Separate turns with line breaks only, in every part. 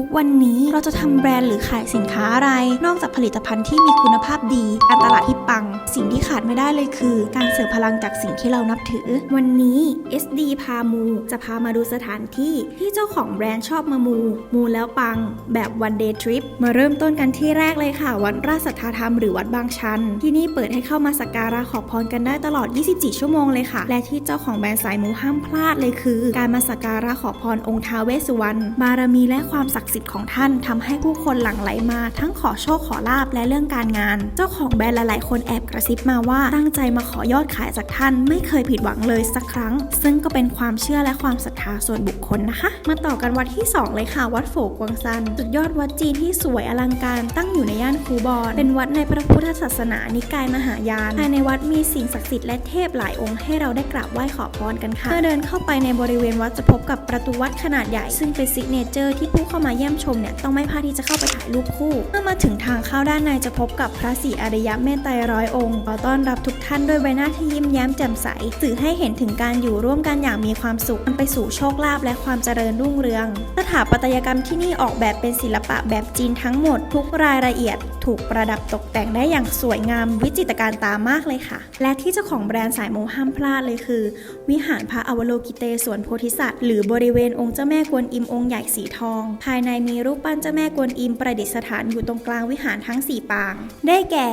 ุกวันนี้เราจะทำแบรนด์หรือขายสินค้าอะไร นอกจากผลิตภัณฑ์ที่มีคุณภาพดีการตลาดที่ปัง สิ่งที่ขาดไม่ได้เลยคือ การเสริมพลังจากสิ่งที่เรานับถือ วันนี้ SD พามู จะพามาดูสถานที่ที่เจ้าของแบรนด์ชอบมามู มูแล้วปัง แบบ one day trip มาเริ่มต้นกันที่แรกเลยค่ะ วัดราชสัทธาธรรมหรือวัดบางชัน ที่นี่เปิดให้เข้ามาสักการะขอพรกันได้ตลอด 24 ชั่วโมงเลยค่ะ และที่เจ้าของแบรนด์สายมูห้ามพลาดเลยคือ การมาสักการะขอพรองค์ท้าวเวสสุวรรณบารมีและความศักดิ์สิทธิ์ของท่านทำให้ผู้คนหลั่งไหลมา ทั้งขอโชคขอลาบและเรื่องการงาน เจ้าของแบรนด์หลายๆ คนแอบกระซิบมาว่าตั้งใจมาขอยอดขายจากท่าน ไม่เคยผิดหวังเลยสักครั้ง ซึ่งก็เป็นความเชื่อและความศรัทธาส่วนบุคคลนะคะ มาต่อกันวัดที่ 2 เลยค่ะ วัดโฝกวงซันสุดยอดวัดจีนที่สวยอลังการตั้งอยู่ในย่านคูบอนเป็นวัดในพระพุทธศาสนานิกายมหายานภายในวัดมีสิ่งศักดิ์สิทธิ์และเทพหลายองค์ให้เราได้กราบไหว้ขอพรกันค่ะเมื่อเดินเข้าไปในบริเวณวัดจะพบกับประตูวัดขนาดใหญ่ซึ่งเป็นซิกเนเจอร์ที่ผู้เข้ามาเยี่ยมชมเนี่ยต้องไม่พลาดที่จะเข้าไปถ่ายรูปคู่ เมื่อมาถึงทางเข้าด้านในจะพบกับพระศรีอริยเมตไตรร้อยองค์ขอต้อนรับทุกท่านด้วยใบหน้าที่ยิ้มแย้มแจ่มใสสื่อให้เห็นถึงการอยู่ร่วมกันอย่างมีความสุขนำไปสู่โชคลาภและความเจริญรุ่งเรือง สถาปัตยกรรมที่นี่ออกแบบเป็นศิลปะแบบจีนทั้งหมด ทุกรายละเอียดถูกประดับตกแต่งได้อย่างสวยงามวิจิตรการตามากเลยค่ะ และที่เจ้าของแบรนด์สายมูห้ามพลาดเลยคือ วิหารพระอวโลกิเตสวนโพธิสัตว์หรือบริเวณองค์เจ้าแม่กวนอิมองค์ใหญ่สีทองภายายในมีรูปปั้นเจ้าแม่กวนอิมประดิษฐานอยู่ตรงกลางวิหารทั้ง 4 ปาง ได้แก่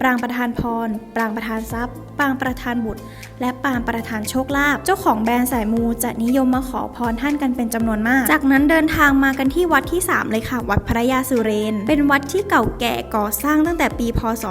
ปรางประธานพรปรางประธานทรัพย์ ปางประธานบุตร และปางประธานโชคลาภ เจ้าของแบรนด์สายมูจะนิยมมาขอพรท่านกันเป็นจำนวนมาก จากนั้นเดินทางมากันที่วัดที่ 3 เลยค่ะ วัดพระยาสุเรน เป็นวัดที่เก่าแก่ก่อสร้างตั้งแต่ปี พศ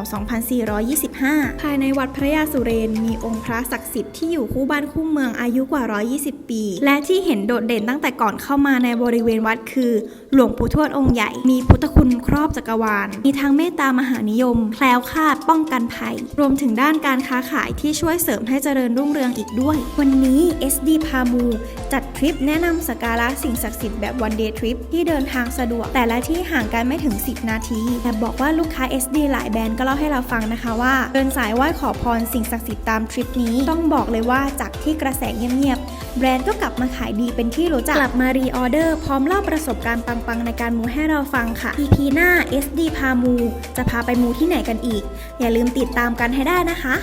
2425 ภายในวัดพระยาสุเรนมีองค์พระศักดิ์สิทธิ์ที่อยู่คู่บ้านคู่เมืองอายุกว่า 120 ปี และที่เห็นโดดเด่นตั้งแต่ก่อนเข้ามาในบริเวณวัดคือ หลวงปู่ทวดองค์ใหญ่ มีพุทธคุณครอบจักรวาล มีทั้งเมตตามหานิยม แคล้วคลาดป้องกันภัย รวมถึงด้านการค้าขายที่ช่วยเสริมให้เจริญรุ่งเรืองอีกด้วย วันนี้ SD พามู จัดทริปแนะนำสการะสิ่งศักดิ์สิทธิ์แบบ one day trip ที่เดินทางสะดวก แต่ละที่ห่างกันไม่ถึง 10 นาที แต่บอกว่าลูกค้า SD หลายแบรนด์ก็เล่าให้เราฟังนะคะว่าเดินสายไหว้ขอพรสิ่งศักดิ์สิทธิ์ตามทริปนี้ต้องบอกเลยว่าจากที่กระแสเงียบๆแบรนด์ก็กลับมาขายดีเป็นที่รู้จักกลับมารีออเดอร์พร้อมเล่าประสบการณ์ปังๆ ในการมูให้เราฟังค่ะ EP หน้า SD พามู จะพาไปมูที่ไหนกันอีก อย่าลืมติดตามกันให้ได้นะคะ